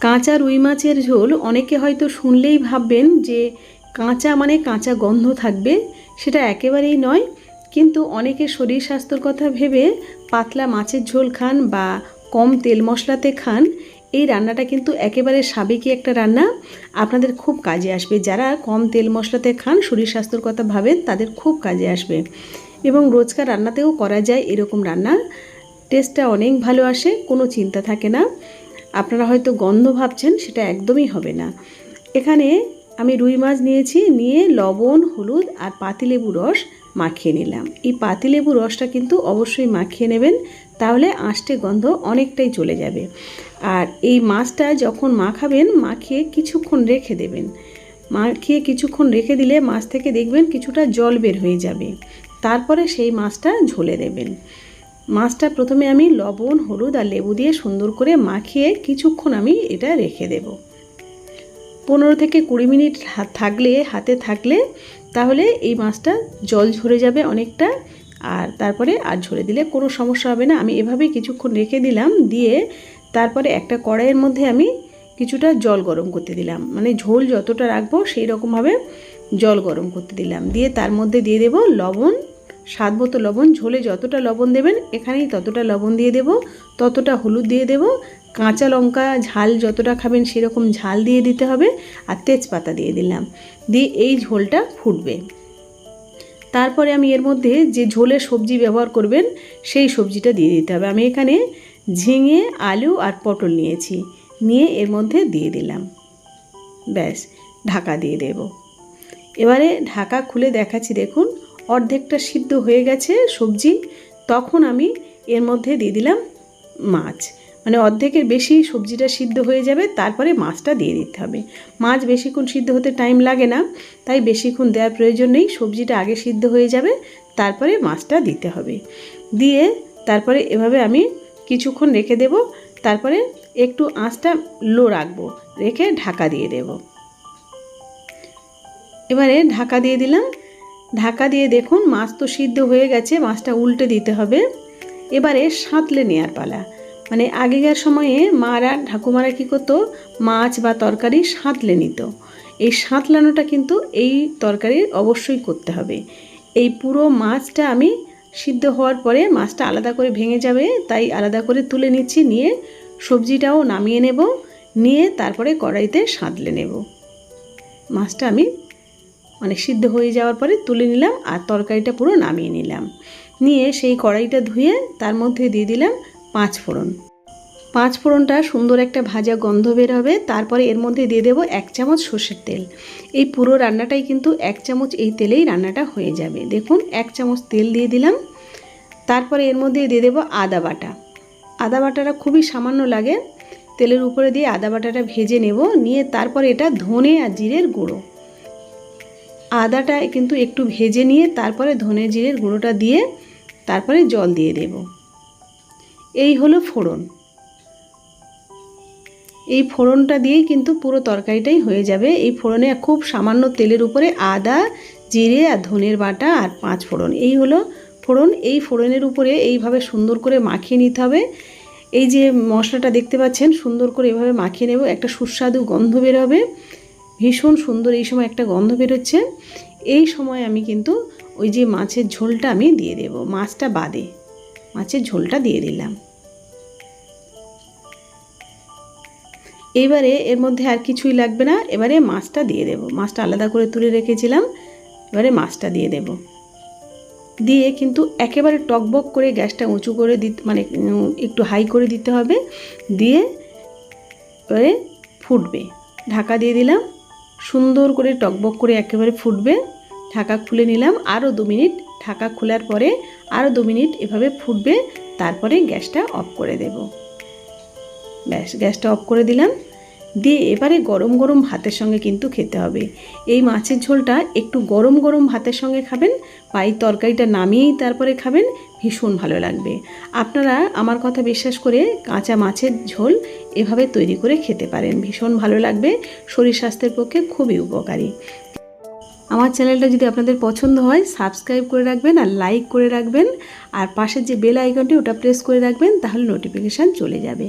কাঁচা রুই মাছের ঝোল অনেকে হয়তো শুনলেই ভাববেন যে কাঁচা মানে কাঁচা গন্ধ থাকবে, সেটা একেবারেই নয়। কিন্তু অনেকে শরীর স্বাস্থ্যর কথা ভেবে পাতলা মাছের ঝোল খান বা কম তেল মশলাতে খান। এই রান্নাটা কিন্তু একেবারে সাবেকি একটা রান্না। আপনাদের খুব কাজে আসবে। যারা কম তেল মশলাতে খান, শরীর স্বাস্থ্যর কথা ভাবেন, তাদের খুব কাজে আসবে। এবং রোজকার রান্নাতেও করা যায় এরকম রান্না। টেস্টটা অনেক ভালো আসে, কোনো চিন্তা থাকে না। আপনারা হয়তো গন্ধ ভাবছেন, সেটা একদমই হবে না। এখানে আমি রুই মাছ নিয়েছি, নিয়ে লবণ, হলুদ আর পাতিলেবু রস মাখিয়ে নিলাম। এই পাতিলেবু রসটা কিন্তু অবশ্যই মাখিয়ে নেবেন, তাহলে আষ্টে গন্ধ অনেকটাই চলে যাবে। আর এই মাছটা যখন মাখাবেন, মাখিয়ে কিছুক্ষণ রেখে দেবেন। মাখিয়ে কিছুক্ষণ রেখে দিলে মাছ থেকে দেখবেন কিছুটা জল বের হয়ে যাবে। তারপরে সেই মাছটা ঝোলে দেবেন। মাছটা প্রথমে আমি লবণ, হলুদ আর লেবু দিয়ে সুন্দর করে মাখিয়ে কিছুক্ষণ আমি এটা রেখে দেব। পনেরো থেকে কুড়ি মিনিট থাকলে, হাতে থাকলে তাহলে এই মাছটা জল ঝরে যাবে অনেকটা আর তারপরে আর ঝরে দিলে কোনো সমস্যা হবে না। আমি এভাবেই কিছুক্ষণ রেখে দিলাম, দিয়ে তারপরে একটা কড়াইয়ের মধ্যে আমি কিছুটা জল গরম করতে দিলাম। মানে ঝোল যতটা রাখব সেই রকমভাবে জল গরম করতে দিলাম। দিয়ে তার মধ্যে দিয়ে দেব লবণ স্বাদ মতো লবণ, ঝোলে যতটা লবণ দেবেন, এখানেই ততটা লবণ দিয়ে দেব, ততটা হলুদ দিয়ে দেব, কাঁচা লঙ্কা ঝাল যতটা খাবেন সেরকম ঝাল দিয়ে দিতে হবে, আর তেজপাতা দিয়ে দিলাম, দিয়ে এই ঝোলটা ফুটবে। তারপরে আমি এর মধ্যে যে ঝোলে সবজি ব্যবহার করবেন, সেই সবজিটা দিয়ে দিতে হবে। আমি এখানে ঝিঙে, আলু আর পটল নিয়েছি, নিয়ে এর মধ্যে দিয়ে দিলাম। ব্যাস, ঢাকা দিয়ে দেব। এবারে ঢাকা খুলে দেখাচ্ছি, দেখুন অর্ধেকটা সিদ্ধ হয়ে গেছে সবজি, তখন আমি এর মধ্যে দিয়ে দিলাম মাছ। মানে অর্ধেকের বেশি সবজিটা সিদ্ধ হয়ে যাবে, তারপরে মাছটা দিয়ে দিতে হবে। মাছ বেশিক্ষণ সিদ্ধ হতে টাইম লাগে না, তাই বেশিক্ষণ দেওয়ার প্রয়োজন নেই, সবজিটা আগে সিদ্ধ হয়ে যাবে, তারপরে মাছটা দিতে হবে। দিয়ে তারপরে এভাবে আমি কিছুক্ষণ রেখে দেব, তারপরে একটু আঁচটা লো রাখব, রেখে ঢাকা দিয়ে দেব। এবারে ঢাকা দিয়ে দিলাম ঢাকা দিয়ে দেখুন, মাছ তো সিদ্ধ হয়ে গেছে, মাছটা উল্টে দিতে হবে। এবারে সাঁতলে নেওয়ার পালা। মানে আগেকার সময়ে মারা ঠাকুমারা কী করতো? মাছ বা তরকারি সাঁতলে নিত। এই সাঁতলানোটা কিন্তু এই তরকারির অবশ্যই করতে হবে। এই পুরো মাছটা আমি সিদ্ধ হওয়ার পরে মাছটা আলাদা করে ভেঙে যাবে, তাই আলাদা করে তুলে নিচ্ছি, নিয়ে সবজিটাও নামিয়ে নেব, নিয়ে তারপরে কড়াইতে সাঁতলে নেব। মাছটা আমি মানে সিদ্ধ হয়ে যাওয়ার পরে তুলে নিলাম আর তরকারিটা পুরো নামিয়ে নিলাম। নিয়ে সেই কড়াইটা ধুয়ে তার মধ্যে দিয়ে দিলাম পাঁচ ফোড়ন। পাঁচ ফোড়নটা সুন্দর একটা ভাজা গন্ধ বের হবে, তারপরে এর মধ্যে দিয়ে দেবো এক চামচ সর্ষের তেল। এই পুরো রান্নাটাই কিন্তু এক চামচ এই তেলেই রান্নাটা হয়ে যাবে। দেখুন, এক চামচ তেল দিয়ে দিলাম। তারপরে এর মধ্যে দিয়ে দেবো আদা বাটা। আদা বাটাটা খুবই সামান্য লাগে। তেলের উপরে দিয়ে আদা বাটাটা ভেজে নেব। নিয়ে তারপরে এটা ধনে আর জিরের গুঁড়ো। আদাটা কিন্তু একটু ভেজে নিয়ে তারপরে ধনে জিরের গুঁড়োটা দিয়ে তারপরে জল দিয়ে দেব। এই হলো ফোড়ন। এই ফোড়নটা দিয়েই কিন্তু পুরো তরকারিটাই হয়ে যাবে। এই ফোড়নে খুব সামান্য তেলের উপরে আদা, জিরে আর ধনের বাটা আর পাঁচ ফোড়ন। এই হলো ফোড়ন। এই ফোড়নের উপরে এইভাবে সুন্দর করে মাখিয়ে নিতে হবে। এই যে মশলাটা দেখতে পাচ্ছেন, সুন্দর করে এভাবে মাখিয়ে নেব। একটা সুস্বাদু গন্ধ বেরোবে। ভীষণ সুন্দর এই সময় একটা গন্ধ বেরোচ্ছে। এই সময় আমি কিন্তু ওই যে মাছের ঝোলটা আমি দিয়ে দেব, মাছটা বাদে। মাছের ঝোলটা দিয়ে দিলাম। এবারে এর মধ্যে আর কিছুই লাগবে না, এবারে মাছটা দিয়ে দেব। মাছটা আলাদা করে তুলে রেখেছিলাম, এবারে মাছটা দিয়ে দেব। দিয়ে কিন্তু একেবারে টকবক করে গ্যাসটা উঁচু করে দিতে মানে একটু হাই করে দিতে হবে। দিয়ে এবারে ফুটবে। ঢাকা দিয়ে দিলাম। সুন্দর করে টকবক করে একেবারে ফুটবে। ঢাকা খুলে নিলাম। আরও দু মিনিট। ঢাকা খোলার পরে আরও দু মিনিট এভাবে ফুটবে। তারপরে গ্যাসটা অফ করে দেব। ব্যাস, গ্যাসটা অফ করে দিলাম। দিয়ে এবারে গরম গরম ভাতের সঙ্গে কিন্তু খেতে হবে। এই মাছের ঝোলটা একটু গরম গরম ভাতের সঙ্গে খাবেন এই তরকারিটা নামিয়েই তারপরে খাবেন, ভীষণ ভালো লাগবে। আপনারা আমার কথা বিশ্বাস করে কাঁচা মাছের ঝোল এভাবে তৈরি করে খেতে পারেন, ভীষণ ভালো লাগবে, শরীর স্বাস্থ্যের পক্ষে খুবই উপকারী। আমার চ্যানেলটা যদি আপনাদের পছন্দ হয়, সাবস্ক্রাইব করে রাখবেন আর লাইক করে রাখবেন, আর পাশের যে বেল আইকনটি ওটা প্রেস করে রাখবেন, তাহলে নোটিফিকেশান চলে যাবে।